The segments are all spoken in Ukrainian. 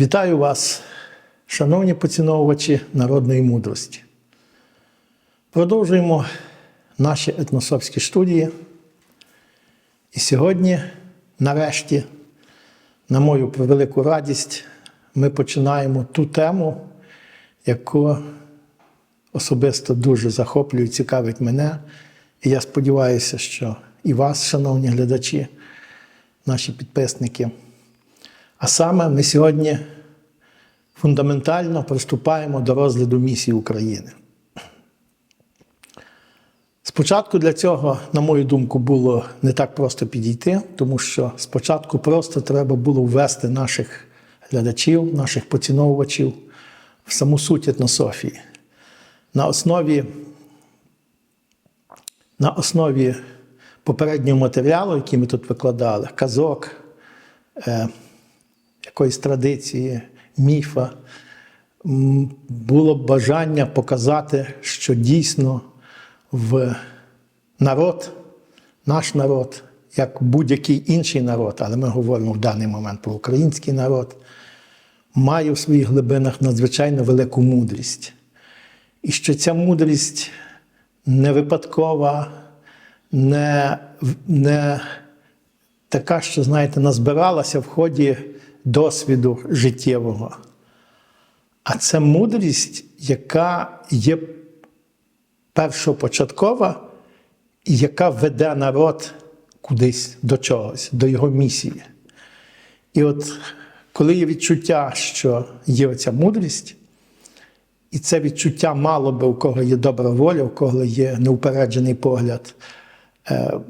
Вітаю вас, шановні поціновувачі народної мудрості. Продовжуємо наші етносовські студії. І сьогодні, нарешті, на мою превелику радість, ми починаємо ту тему, яку особисто дуже захоплює і цікавить мене. І я сподіваюся, що і вас, шановні глядачі, наші підписники. А саме ми сьогодні фундаментально приступаємо до розгляду місії України. Спочатку для цього, на мою думку, було не так просто підійти, тому що спочатку просто треба було ввести наших глядачів, наших поціновувачів в саму суть етнософії. На основі, на основі попереднього матеріалу, який ми тут викладали, казок, е, якоїсь традиції, міфа, було бажання показати, що дійсно в народ, наш народ, як будь-який інший народ, але ми говоримо в даний момент про український народ, має в своїх глибинах надзвичайно велику мудрість. І що ця мудрість не випадкова, не, не така, що, знаєте, назбиралася в ході досвіду життєвого. А це мудрість, яка є першопочаткова і яка веде народ кудись до чогось, до його місії. І от коли є відчуття, що є оця мудрість, і це відчуття мало би, у кого є добра воля, у кого є неупереджений погляд, е,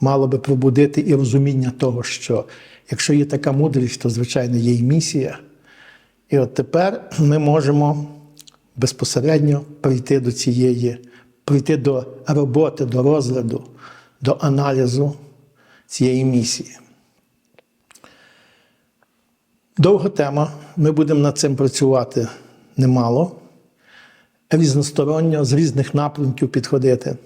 мало би пробудити і розуміння того, що якщо є така мудрість, то, звичайно, є і місія. І от тепер ми можемо безпосередньо прийти до цієї, прийти до роботи, до розгляду, до аналізу цієї місії. Довга тема, ми будемо над цим працювати немало, різносторонньо, з різних напрямків підходити.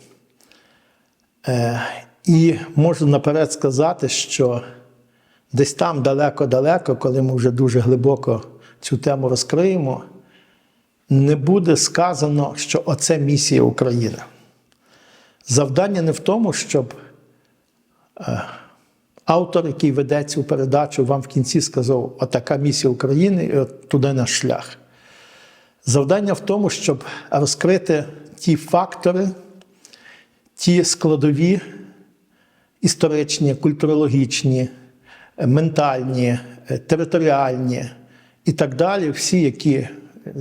І можу наперед сказати, що десь там далеко-далеко, коли ми вже дуже глибоко цю тему розкриємо, не буде сказано, що оце місія України. Завдання не в тому, щоб е, автор, який веде цю передачу, вам в кінці сказав, отака місія України, і от туди наш шлях. Завдання в тому, щоб розкрити ті фактори, ті складові історичні, культурологічні, ментальні, територіальні і так далі, всі, які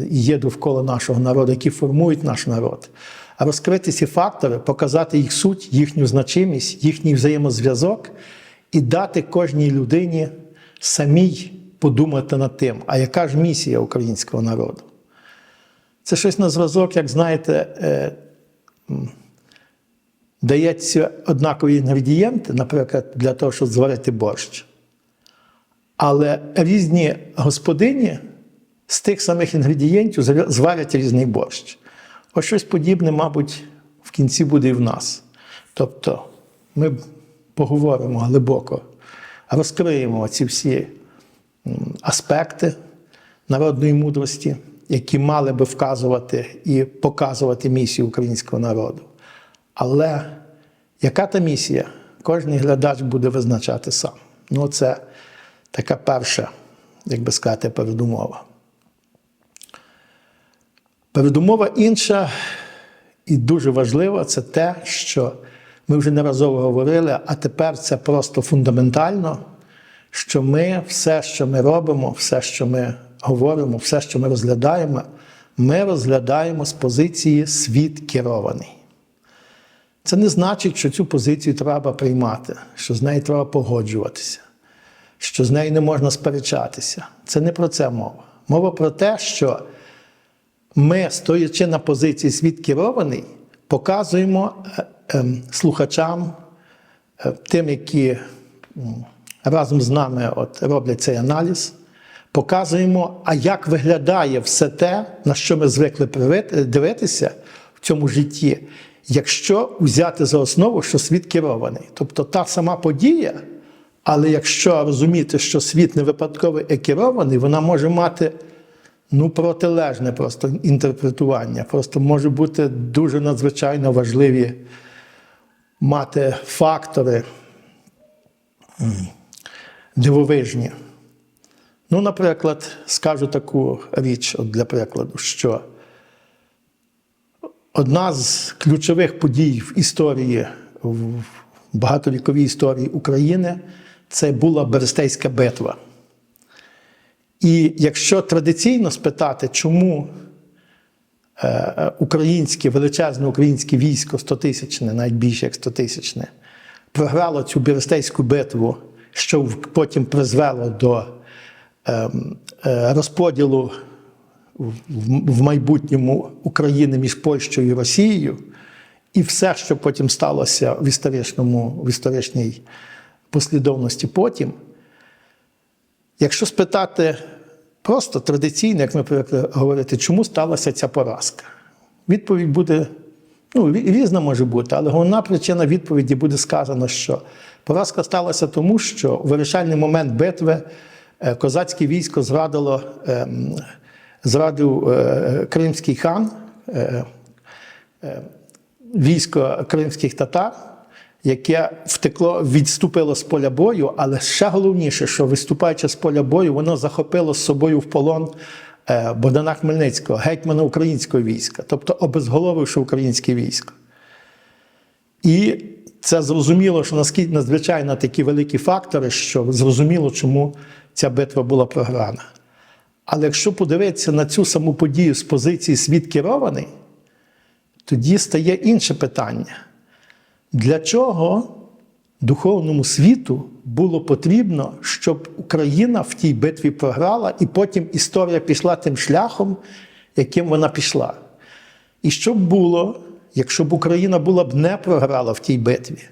є довкола нашого народу, які формують наш народ. А розкрити ці фактори, показати їх суть, їхню значимість, їхній взаємозв'язок і дати кожній людині самій подумати над тим, а яка ж місія українського народу. Це щось на зразок, як знаєте, е, дається однакові інгредієнти, наприклад, для того, щоб зварити борщ. Але різні господині з тих самих інгредієнтів зварять різний борщ. Ось щось подібне, мабуть, в кінці буде і в нас. Тобто ми поговоримо глибоко, розкриємо ці всі аспекти народної мудрості, які мали би вказувати і показувати місію українського народу. Але яка та місія? Кожний глядач буде визначати сам. Ну, це така перша, як би сказати, передумова. Передумова інша і дуже важлива це те, що ми вже неразово говорили, а тепер це просто фундаментально, що ми все, що ми робимо, все, що ми говоримо, все, що ми розглядаємо, ми розглядаємо з позиції світ керований. Це не значить, що цю позицію треба приймати, що з нею треба погоджуватися, що з нею не можна сперечатися. Це не про це мова. Мова про те, що ми, стоячи на позиції світ керований, показуємо е, е, слухачам, е, тим, які разом з нами от, роблять цей аналіз, показуємо, а як виглядає все те, на що ми звикли дивитися в цьому житті, якщо взяти за основу, що світ керований. Тобто та сама подія, Але якщо розуміти, що світ не випадково екерований, вона може мати ну, протилежне просто інтерпретування. Просто може бути дуже надзвичайно важливі мати фактори дивовижні. Ну, наприклад, скажу таку річ от для прикладу, що одна з ключових подій в історії, в багатовіковій історії України, це була Берестейська битва. І якщо традиційно спитати, чому е, українське, величезне українське військо 100-тисячне, навіть більше як 100-тисячне, програло цю Берестейську битву, що потім призвело до ем, е, розподілу в, майбутньому України між Польщею і Росією, і все, що потім сталося в історичному, в історичній послідовності потім. Якщо спитати просто традиційно, як ми привикли говорити, чому сталася ця поразка? Відповідь буде ну, різна може бути, але головна причина відповіді буде сказано, що поразка сталася тому, що в вирішальний момент битви е, козацьке військо зрадило, ем, зрадив е, кримський хан. е, військо кримських татар, яке втекло, відступило з поля бою, але ще головніше, що виступаючи з поля бою, воно захопило з собою в полон е, Богдана Хмельницького, гетьмана українського війська, тобто обезголовивши українське військо. І це зрозуміло, що наскільки надзвичайно такі великі фактори, що зрозуміло, чому ця битва була програна. Але якщо подивитися на цю саму подію з позиції світ керований, тоді стає інше питання. Для чого духовному світу було потрібно, щоб Україна в тій битві програла, і потім історія пішла тим шляхом, яким вона пішла? І що б було, якщо б Україна була б не програла в тій битві?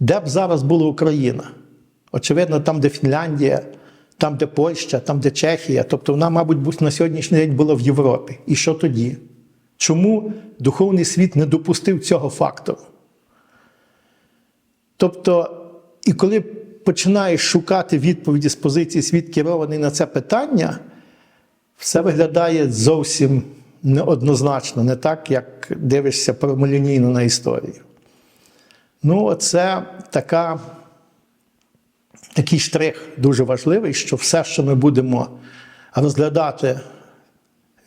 Де б зараз була Україна? Очевидно, там, де Фінляндія, там, де Польща, там, де Чехія. Тобто вона, мабуть, на сьогоднішній день була в Європі. І що тоді? Чому духовний світ не допустив цього фактору? Тобто, і коли починаєш шукати відповіді з позиції світ керований на це питання, все виглядає зовсім неоднозначно, не так, як дивишся прямолінійно на історію. Ну, це така, такий штрих дуже важливий, що все, що ми будемо розглядати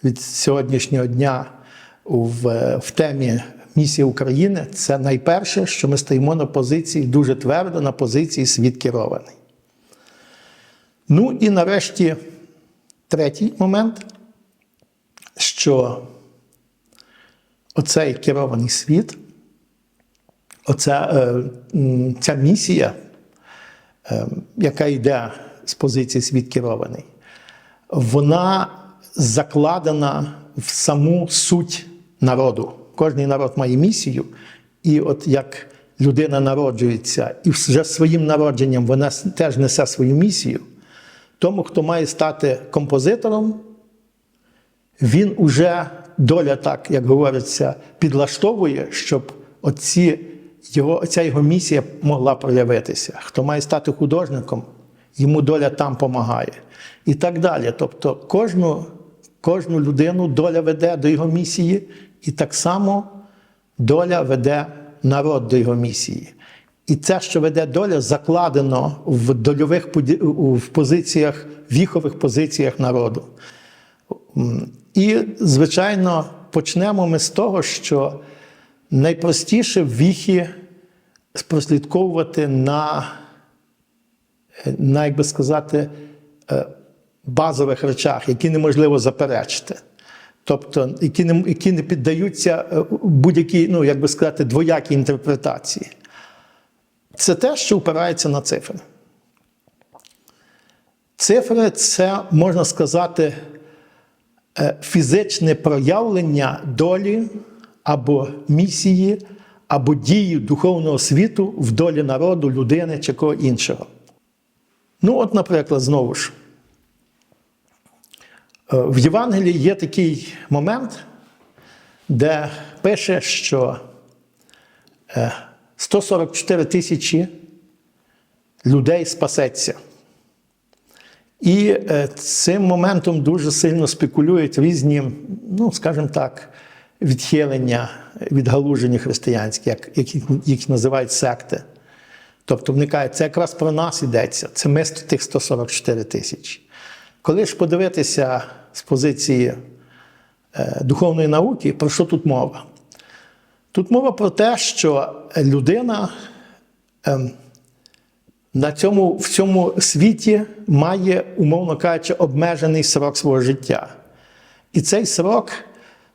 від сьогоднішнього дня в, в темі місії України, це найперше, що ми стоїмо на позиції дуже твердо на позиції світ керований. Ну і нарешті третій момент, що оцей керований світ, оця е, ця місія, яка йде з позиції світ керований, вона закладена в саму суть народу. Кожний народ має місію, і от як людина народжується, і вже своїм народженням вона теж несе свою місію. Тому, хто має стати композитором, він уже доля, так як говориться, підлаштовує, щоб оці його, ця його місія могла проявитися. Хто має стати художником, йому доля там помагає. І так далі. Тобто кожну, кожну людину доля веде до його місії, і так само доля веде народ до його місії. І це, що веде доля, закладено в дольових в позиціях, віхових позиціях народу. І, звичайно, почнемо ми з того, що найпростіше в віхі прослідковувати на, на як би сказати, е, базових речах, які неможливо заперечити. Тобто, які не, які не піддаються е, будь-якій, ну, як би сказати, двоякій інтерпретації. Це те, що впирається на цифри. Цифри це, можна сказати, е, фізичне проявлення долі або місії, або дії духовного світу в долі народу, людини чи кого іншого. Ну, от, наприклад, знову ж, е, в Євангелії є такий момент, де пише, що е, 144 тисячі людей спасеться. І е, цим моментом дуже сильно спекулюють різні, ну, скажімо так, відхилення, відгалуження християнські, як, як їх- називають секти. Тобто вникає, це якраз про нас йдеться. Це ми тих 144 тисячі. Коли ж подивитися з позиції е, духовної науки, про що тут мова? Тут мова про те, що людина ем, на цьому, в цьому світі має, умовно кажучи, обмежений срок свого життя. І цей срок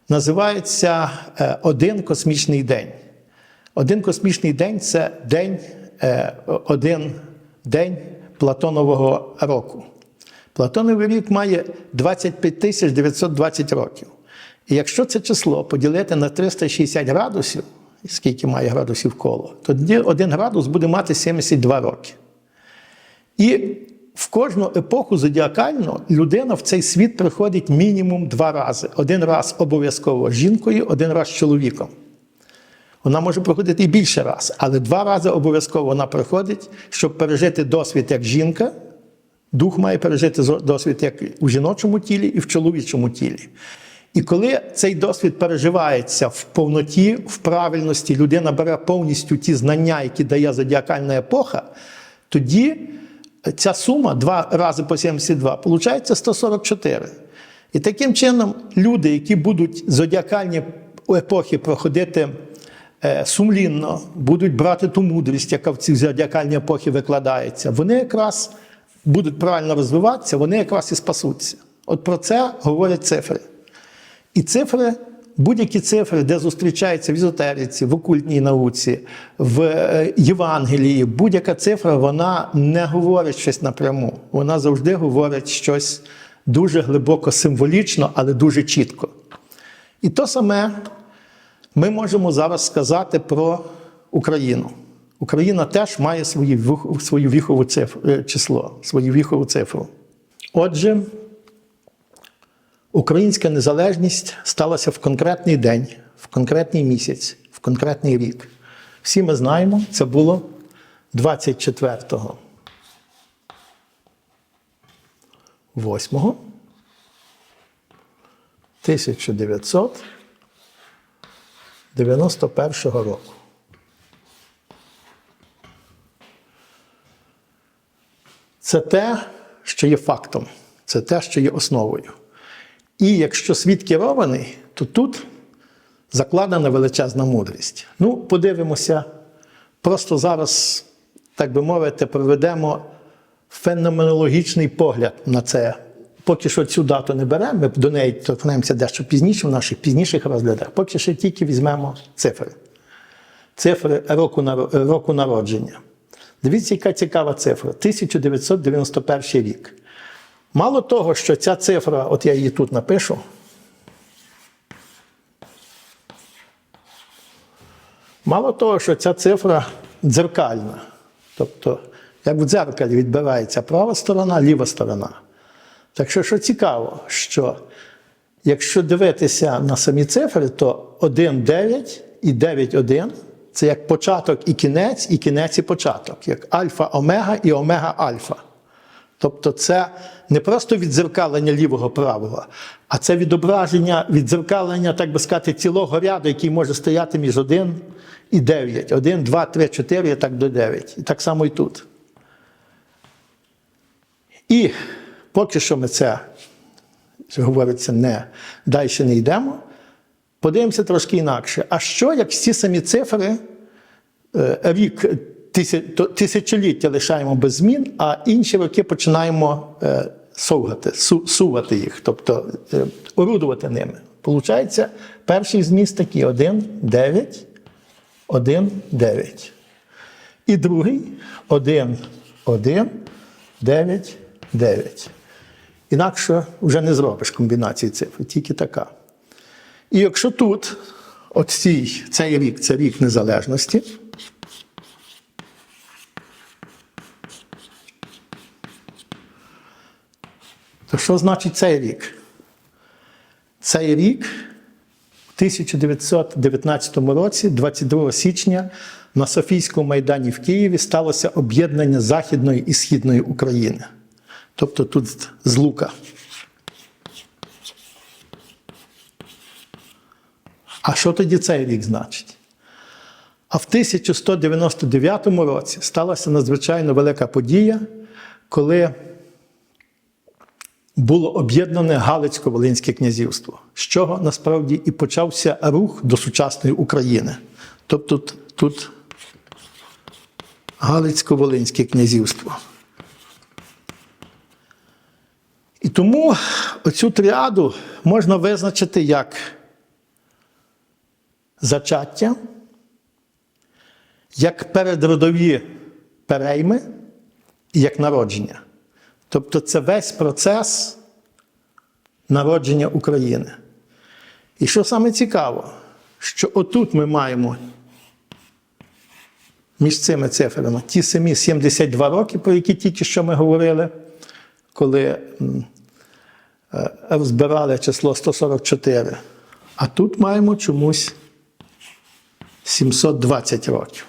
називається е, один космічний день. Один космічний день це день, е, один день Платонового року. Платоновий рік має 25 тисяч 920 років. І якщо це число поділити на 360 градусів, скільки має градусів коло, тоді один градус буде мати 72 роки. І кожну епоху зодіакальну людина в цей світ приходить мінімум два рази. Один раз обов'язково жінкою, один раз чоловіком. Вона може проходити і більше раз, але два рази обов'язково вона приходить, щоб пережити досвід як жінка. Дух має пережити досвід як у жіночому тілі і в чоловічому тілі. І коли цей досвід переживається в повноті, в правильності, людина бере повністю ті знання, які дає зодіакальна епоха, тоді ця сума два рази по 72, виходить 144. І таким чином люди, які будуть зодіакальні епохи проходити е, сумлінно, будуть брати ту мудрість, яка в цій зодіакальній епохі викладається, вони якраз будуть правильно розвиватися, вони якраз і спасуться. От про це говорять цифри. І цифри, будь-які цифри, де зустрічаються в езотериці, в окультній науці, в е, Євангелії, будь-яка цифра, вона не говорить щось напряму. Вона завжди говорить щось дуже глибоко символічно, але дуже чітко. І то саме ми можемо зараз сказати про Україну. Україна теж має вих- свою віхову цифру, е, число, свою віхову цифру. Отже, Українська незалежність сталася в конкретний день, в конкретний місяць, в конкретний рік. Всі ми знаємо, це було 24 8 1991 року. Це те, що є фактом, це те, що є основою. І якщо світ керований, то тут закладена величезна мудрість. Ну, подивимося, просто зараз, так би мовити, проведемо феноменологічний погляд на це. Поки що цю дату не беремо, ми до неї торкнемося дещо пізніше в наших пізніших розглядах. Поки що тільки візьмемо цифри. Цифри року, року народження. Дивіться, яка цікава цифра. 1991 рік. Мало того, що ця цифра, от я її тут напишу. Мало того, що ця цифра дзеркальна. Тобто, як в дзеркалі відбирається права сторона, ліва сторона. Так що, що цікаво, що якщо дивитися на самі цифри, то 1,9 і 9,1 це як початок і кінець, і кінець і початок, як альфа-омега і омега-альфа. Тобто це не просто віддзеркалення лівого правого, а це відображення, віддзеркалення, так би сказати, цілого ряду, який може стояти між 1 і 9. 1, 2, 3, 4 і так до 9. І так само і тут. І поки що ми це, що говориться, не далі не йдемо. Подивимося трошки інакше. А що, як всі самі цифри, е, рік тисячоліття лишаємо без змін, а інші роки починаємо е, совгати, су- сувати їх, тобто е, орудувати ними. Получається, перший зміст такий 1, 9, 1, 9. І другий 1, 1, 9, 9. Інакше вже не зробиш комбінації цифр, тільки така. І якщо тут, от цей, цей рік це рік незалежності, то що значить цей рік? Цей рік 1919 році, 22 січня, на Софійському майдані в Києві сталося об'єднання Західної і Східної України. Тобто тут з Лука. А що тоді цей рік значить? А в 1199 році сталася надзвичайно велика подія, коли було об'єднане Галицько-Волинське князівство, з чого насправді і почався рух до сучасної України. Тобто тут, Галицько-Волинське князівство. І тому оцю тріаду можна визначити як зачаття, як передродові перейми і як народження. Тобто це весь процес народження України. І що саме цікаво, що отут ми маємо між цими цифрами ті самі 72 роки, про які тільки що ми говорили, коли е, розбирали число 144. А тут маємо чомусь 720 років.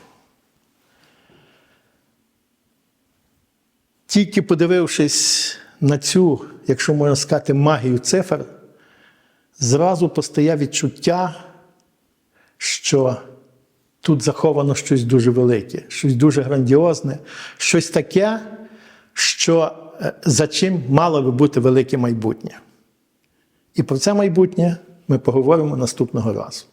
Тільки подивившись на цю, якщо можна сказати, магію цифр, зразу постає відчуття, що тут заховано щось дуже велике, щось дуже грандіозне, щось таке, що е, за чим мало би бути велике майбутнє. І про це майбутнє ми поговоримо наступного разу.